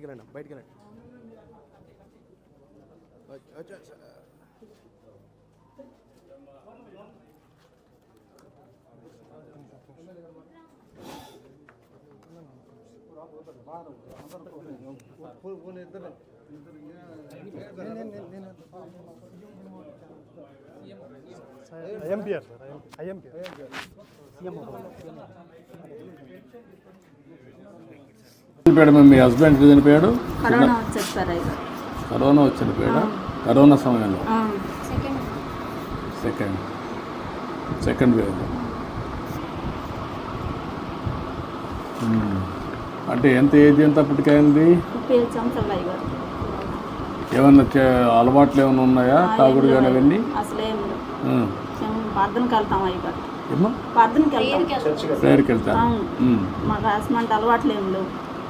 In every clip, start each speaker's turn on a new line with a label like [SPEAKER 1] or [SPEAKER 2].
[SPEAKER 1] బయటికి వెళ్ళండి బయటికి వెళ్ళండి
[SPEAKER 2] ఐఎంపిఆర్ సార్ ఐఎంపిఆర్.
[SPEAKER 3] చనిపోయాడు మీ హస్బెండ్ చనిపోయాడు?
[SPEAKER 4] కరోనా
[SPEAKER 3] వచ్చి చనిపోయాడా కరోనా సమయంలో?
[SPEAKER 4] Second
[SPEAKER 3] second second wave. అంటే ఎంత ఏజ్ ఎంత అప్పటికైంది ఏమన్నా అలవాట్లు ఏమైనా ఉన్నాయా? తాగుడు కానీ అవన్నీ? ప్రేయర్కి వెళ్తాను. మ్మ్.
[SPEAKER 4] మాకు అలవాట్లు ఏం లేవు.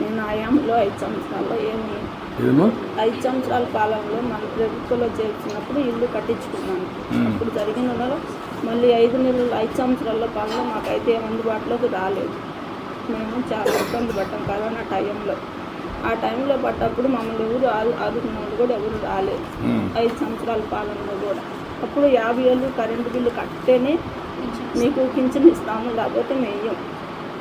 [SPEAKER 4] నేను ఆయాంలో ఐదు సంవత్సరాల్లో ఏమి ఐదు సంవత్సరాల కాలంలో మన ప్రభుత్వంలో చేర్చినప్పుడు ఇల్లు కట్టించుకున్నాను. అప్పుడు జరిగినలో మళ్ళీ ఐదు నెలలు ఐదు సంవత్సరాల కాలంలో మాకైతే ఏం అందుబాటులోకి రాలేదు. మేము చాలా ఇబ్బంది పడ్డాం కరోనా టైంలో. ఆ టైంలో పడ్డప్పుడు మమ్మల్ని ఎవరు ఆదు- ఆదుకున్న వాళ్ళు కూడా ఎవరు రాలేదు.
[SPEAKER 3] మ్మ్.
[SPEAKER 4] ఐదు సంవత్సరాల పాలనలో కూడా. అప్పుడు యాభై ఏళ్ళు కరెంటు బిల్లు కట్టేనే మీకు పింఛన్ ఇస్తాము లేకపోతే మేయం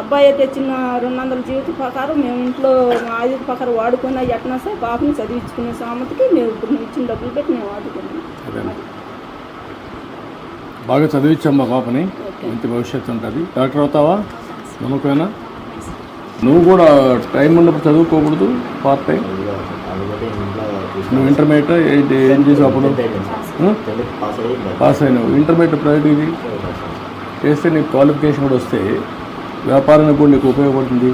[SPEAKER 4] అబ్బాయి తెచ్చిన రెండు వందల జీవిత ప్రకారం మేము ఇంట్లో మా ఆయుధ ప్రకారం వాడుకున్న ఎట్నా సార్ బాబుని చదివించుకునే సామతికి మేము ఇప్పుడు నువ్వు ఇచ్చిన డబ్బులు పెట్టి మేము వాడుకున్నాం.
[SPEAKER 3] బాగా చదివించమ్మా పాపని మంచి భవిష్యత్తు ఉంటుంది. డాక్టర్ అవుతావా? నమ్మకమేనా? నువ్వు కూడా టైం ఉన్నప్పుడు చదువుకోకూడదు పార్ట్ టైం నువ్వు ఇంటర్మీడియట్ ఏంటి ఏం చేసావు అప్పుడు? పాస్ అయినావు. ఇంటర్మీడియట్ ప్రైవేట్ ఇది చేస్తే నీకు క్వాలిఫికేషన్ కూడా వస్తే వ్యాపారానికి కూడా నీకు ఉపయోగపడుతుంది.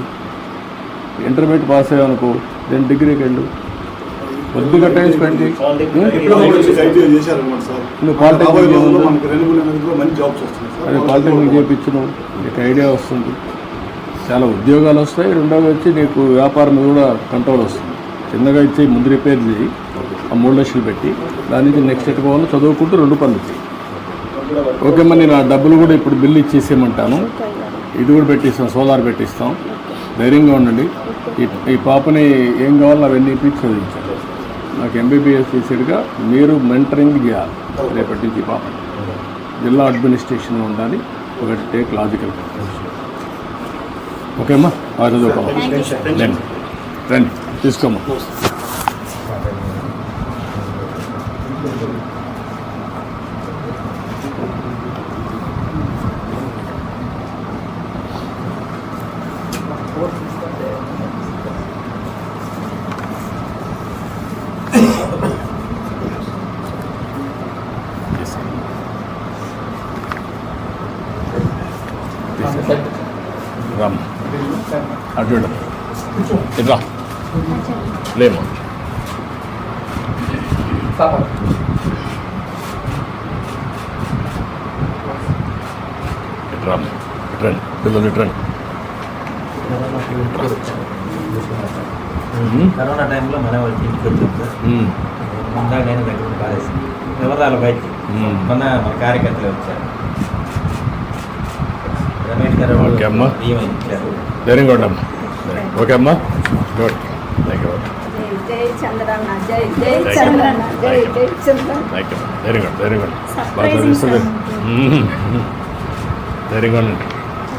[SPEAKER 3] ఇంటర్మీడియట్ పాస్ అయ్యావు అనుకో దెన్ డిగ్రీకి వెళ్ళు కొద్దిగా టైం స్పెండ్ చేయి. నువ్వు పాలిటెక్నిక్ అదే పాలిటెక్నిక్ చేయించను నీకు ఐడియా వస్తుంది. చాలా ఉద్యోగాలు వస్తాయి రెండోది వచ్చి నీకు వ్యాపారం కూడా కంట్రోల్ వస్తుంది. చిన్నగా ఇచ్చి ముందు రిపేర్ చేయి ఆ మూడు లక్షలు పెట్టి దాని నుంచి నెక్స్ట్ ఎట్ పోవాలి చదువుకుంటూ రెండు పనులు చేయి. ఓకే మరి నేను ఆ డబ్బులు కూడా ఇప్పుడు బిల్లు ఇచ్చేసేయమంటాను. ఇది కూడా పెట్టిస్తాం సోలార్ పెట్టిస్తాం. ధైర్యంగా ఉండండి. ఈ ఈ పాపని ఏం కావాలో అవన్నీ ఇప్పించి చదివించాలి. నాకు ఎంబీబీఎస్ చేసేట్టుగా మీరు మెంటరింగ్ చేయాలి. రేపటి నుంచి పాపని. జిల్లా అడ్మినిస్ట్రేషన్లో ఉండాలి. ఒకటి టేక్ లాజికల్ ఓకే అమ్మా బాగా చదువుకోమా రండి రండి తీసుకోమ్మా. రామ్. అటు ఇటు. ఇటు రా. లేమా. ఇటు రామ్ ఇటు రండి. పిల్లలు ఇటు రండి మ్మ్.
[SPEAKER 5] కరోనా టైంలో మన వాళ్ళకి ఇంటికి వచ్చాం సార్. ముందా నేను దగ్గర పారేసి. వివరాలు బయటికి.
[SPEAKER 3] మ్మ్.
[SPEAKER 5] మొన్న మన కార్యకర్తలు వచ్చారు. రమేష్ గారు
[SPEAKER 3] ఓకే అమ్మా.
[SPEAKER 5] ఇచ్చారు
[SPEAKER 3] ధైర్యంగా ఉండమ్మా ఓకే అమ్మా. గుడ్ థ్యాంక్ యూ
[SPEAKER 4] జై జై చంద్రన్న జై జై చంద్రన్న జై జై చంద్రన్న.
[SPEAKER 3] థ్యాంక్ యూ ధైర్యంగా ఉండు, ధైర్యంగా ఉండు. బాగా
[SPEAKER 4] Surprising
[SPEAKER 3] చదివిస్తుంది మ్మ్.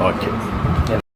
[SPEAKER 3] Okay.